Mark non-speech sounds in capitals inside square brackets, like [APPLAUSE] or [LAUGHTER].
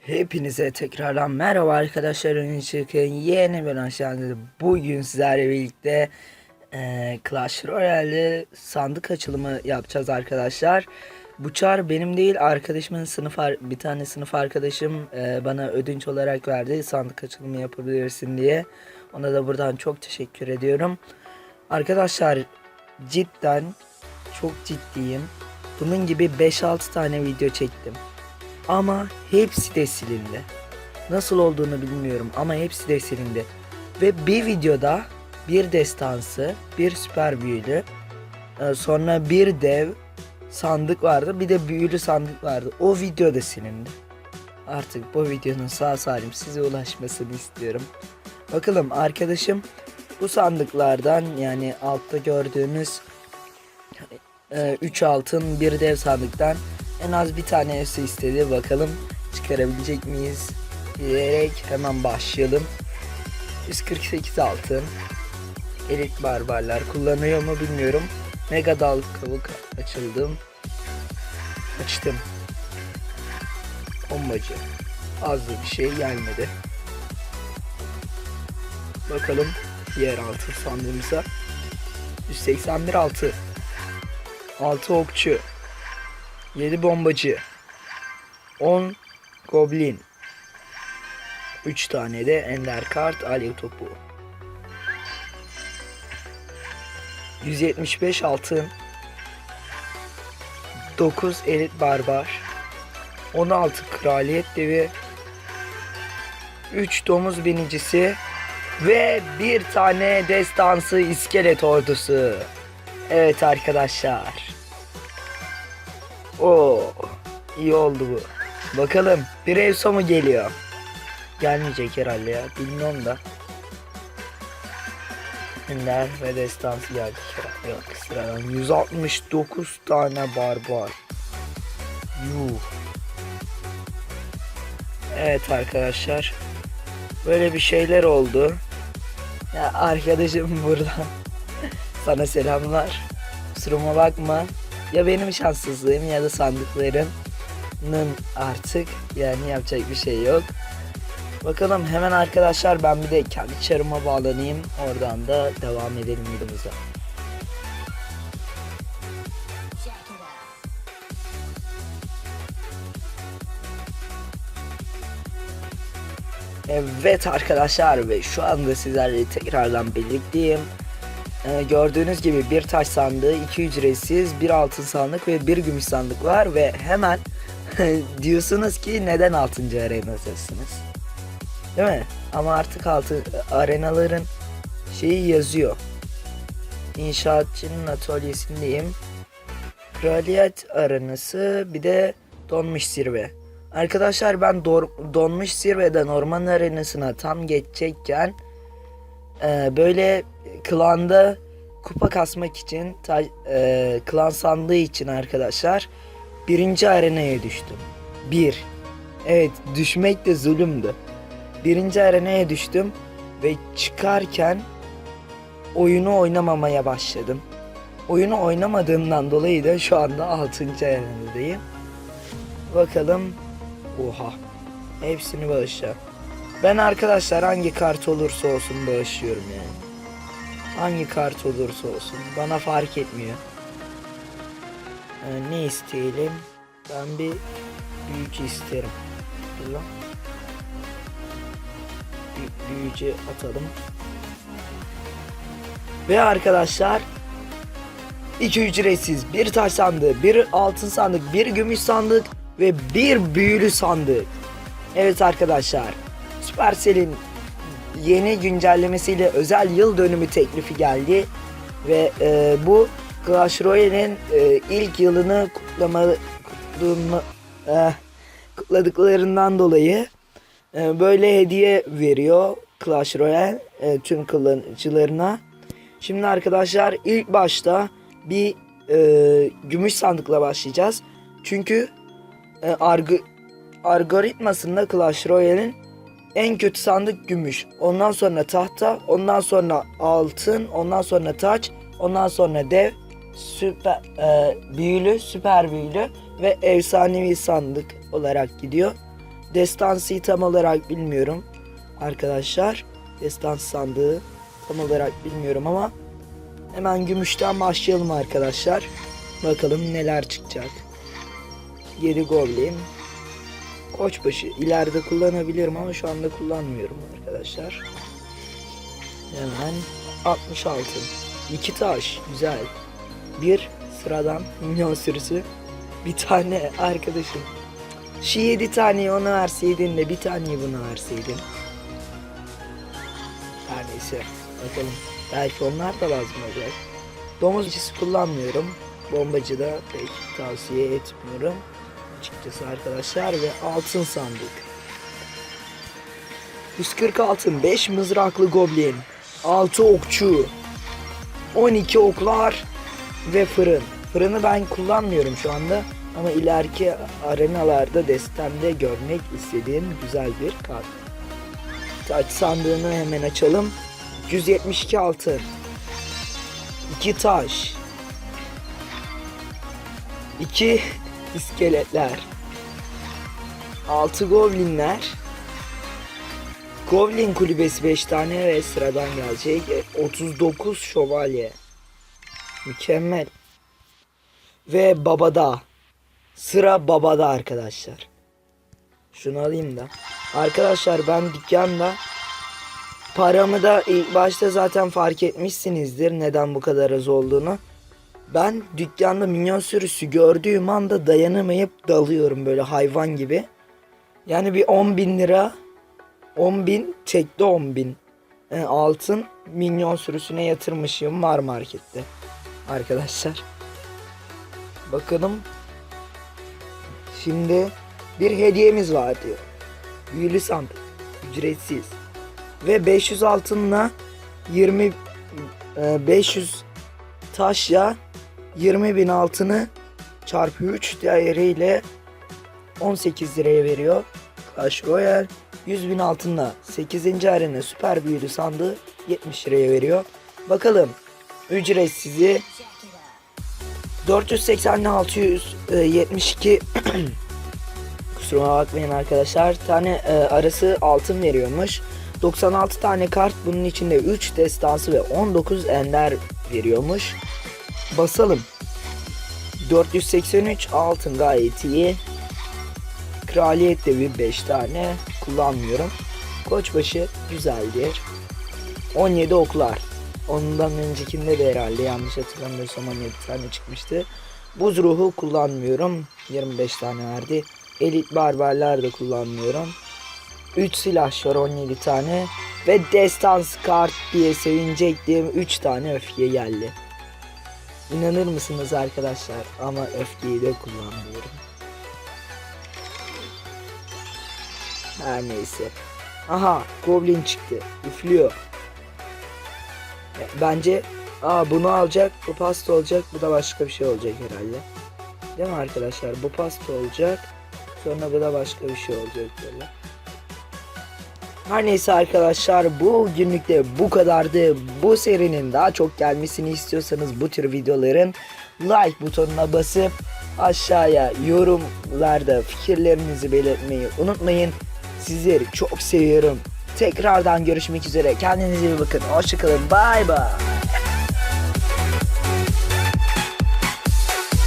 Hepinize tekrardan merhaba arkadaşlar. Öncelikle yeni bir aşağıda bugün sizlerle birlikte eee Clash Royale'de sandık açılımı yapacağız arkadaşlar. Bu çar benim değil arkadaşımın sınıf bir tane sınıf arkadaşım eee, bana ödünç olarak verdi sandık açılımı yapabilirsin diye. Ona da buradan çok teşekkür ediyorum. Arkadaşlar cidden çok ciddiyim. Bunun gibi 5-6 tane video çektim. Ama hepsi de silindi. Nasıl olduğunu bilmiyorum ama hepsi de silindi. Ve bir videoda bir destansı, bir süper büyülü, e, sonra bir dev sandık vardı, bir de büyülü sandık vardı. O video da silindi. Artık bu videonun sağ salim size ulaşmasını istiyorum. Bakalım arkadaşım bu sandıklardan yani altta gördüğünüz 3 altın bir dev sandıktan en az bir tanesi istedi. Bakalım çıkarabilecek miyiz diyerek hemen başlayalım. 148 altın. Elit barbarlar kullanıyor mu bilmiyorum. Mega dal kavuk açıldım. Açtım. Bombacı. Az bir şey gelmedi. Bakalım diğer altın sandığımıza. 181 altı. 6 okçu. 7 bombacı. 10 goblin. 3 tane de ender kart alev topu. 175 altın. 9 elit barbar. 16 kraliyet devi. 3 domuz binicisi. Ve bir tane destansı iskelet ordusu. Evet arkadaşlar. Oo, iyi oldu bu. Bakalım bir Evso mu geliyor? Gelmeyecek herhalde ya. Bilmiyorum da. Ender ve destansı geldi. Sıra- Yok sıradan 169 tane barbar. Yuh. Evet arkadaşlar. Böyle bir şeyler oldu. Ya arkadaşım buradan sana selamlar. Kusuruma bakma. Ya benim şanssızlığım ya da sandıklarının artık yani yapacak bir şey yok. Bakalım hemen arkadaşlar ben bir de kendi çarıma bağlanayım. Oradan da devam edelim videomuza. Evet arkadaşlar ve şu anda sizlerle tekrardan birlikteyim. Ee, gördüğünüz gibi bir taş sandığı, iki ücretsiz, bir altın sandık ve bir gümüş sandık var ve hemen [LAUGHS] diyorsunuz ki neden 6. arenadasınız? Değil mi? Ama artık altı arenaların şeyi yazıyor. İnşaatçının atölyesindeyim. Kraliyet arenası bir de donmuş zirve. Arkadaşlar ben donmuş zirveden orman arenasına tam geçecekken e, böyle klanda kupa kasmak için ta- e, klan sandığı için arkadaşlar birinci arenaya düştüm. Bir. Evet düşmek de zulümdü. Birinci arenaya düştüm ve çıkarken oyunu oynamamaya başladım. Oyunu oynamadığımdan dolayı da şu anda 6. arenadayım. Bakalım. Oha. Hepsini bağışla. Ben arkadaşlar hangi kart olursa olsun bağışlıyorum yani. Hangi kart olursa olsun. Bana fark etmiyor. Ee, ne isteyelim? Ben bir büyücü isterim. Dur lan. Büy- büyücü atalım. Ve arkadaşlar iki ücretsiz bir taş sandığı, bir altın sandık, bir gümüş sandık ve bir büyülü sandık. Evet arkadaşlar. Supercell'in yeni güncellemesiyle özel yıl dönümü teklifi geldi ve e, bu Clash Royale'in e, ilk yılını kutlama, kutlama eh, kutladıklarından dolayı e, böyle hediye veriyor Clash Royale e, tüm kullanıcılarına. Şimdi arkadaşlar ilk başta bir e, gümüş sandıkla başlayacağız. Çünkü e, argı, algoritmasında Clash Royale'in en kötü sandık gümüş. Ondan sonra tahta, ondan sonra altın, ondan sonra taç, ondan sonra dev, süper e, büyülü, süper büyülü ve efsanevi sandık olarak gidiyor. Destansı tam olarak bilmiyorum arkadaşlar. Destans sandığı tam olarak bilmiyorum ama hemen gümüşten başlayalım arkadaşlar. Bakalım neler çıkacak. 7 goblin. Koçbaşı ileride kullanabilirim ama şu anda kullanmıyorum arkadaşlar. Hemen 60 altın. 2 taş. Güzel. Bir sıradan milyon sürüsü. Bir tane arkadaşım. Şu 7 taneyi ona verseydin de bir taneyi buna verseydin. Her neyse. Bakalım. Belki onlar da lazım olacak. Domuz kullanmıyorum. Bombacı da pek tavsiye etmiyorum. Açıkçası arkadaşlar ve altın sandık. 140 altın, 5 mızraklı goblin, 6 okçu, 12 oklar ve fırın. Fırını ben kullanmıyorum şu anda ama ileriki arenalarda destemde görmek istediğim güzel bir kart. Taç sandığını hemen açalım. 172 altın. 2 taş. 2 iskeletler. 6 goblinler. Goblin kulübesi 5 tane ve sıradan gelecek. E, 39 şövalye. Mükemmel. Ve babada. Sıra babada arkadaşlar. Şunu alayım da. Arkadaşlar ben dükkanda paramı da ilk başta zaten fark etmişsinizdir neden bu kadar az olduğunu. Ben dükkanda minyon sürüsü gördüğüm anda dayanamayıp dalıyorum böyle hayvan gibi. Yani bir 10 bin lira 10 bin tekli 10 bin e, altın minyon sürüsüne yatırmışım var markette arkadaşlar. Bakalım. Şimdi bir hediyemiz var diyor. Büyülü sandık. Ücretsiz. Ve 500 altınla 20 e, 500 taşla 20 bin altını çarpı 3 değeriyle 18 liraya veriyor. Clash Royale 100 bin altınla 8. arena süper büyülü sandığı 70 liraya veriyor. Bakalım ücretsizi 480 672 kusura bakmayın arkadaşlar tane e, arası altın veriyormuş. 96 tane kart bunun içinde 3 destansı ve 19 ender veriyormuş. Basalım. 483 altın gayet iyi. Kraliyet devi 5 tane kullanmıyorum. Koçbaşı güzeldir. 17 oklar. Ondan öncekinde de herhalde yanlış hatırlamıyorsam 17 tane çıkmıştı. Buz ruhu kullanmıyorum. 25 tane verdi. Elit barbarlar da kullanmıyorum. 3 silah var 17 tane. Ve destans kart diye sevinecektim 3 tane öfke geldi. İnanır mısınız arkadaşlar? Ama öfkeyi de kullanmıyorum. Her neyse. Aha Goblin çıktı. Üflüyor. Bence aa bunu alacak, bu pasta olacak, bu da başka bir şey olacak herhalde. Değil mi arkadaşlar? Bu pasta olacak. Sonra bu da başka bir şey olacak böyle. Her neyse arkadaşlar bu günlük de bu kadardı. Bu serinin daha çok gelmesini istiyorsanız bu tür videoların like butonuna basıp aşağıya yorumlarda fikirlerinizi belirtmeyi unutmayın. Sizleri çok seviyorum. Tekrardan görüşmek üzere. Kendinize iyi bakın. Hoşçakalın. Bay bay.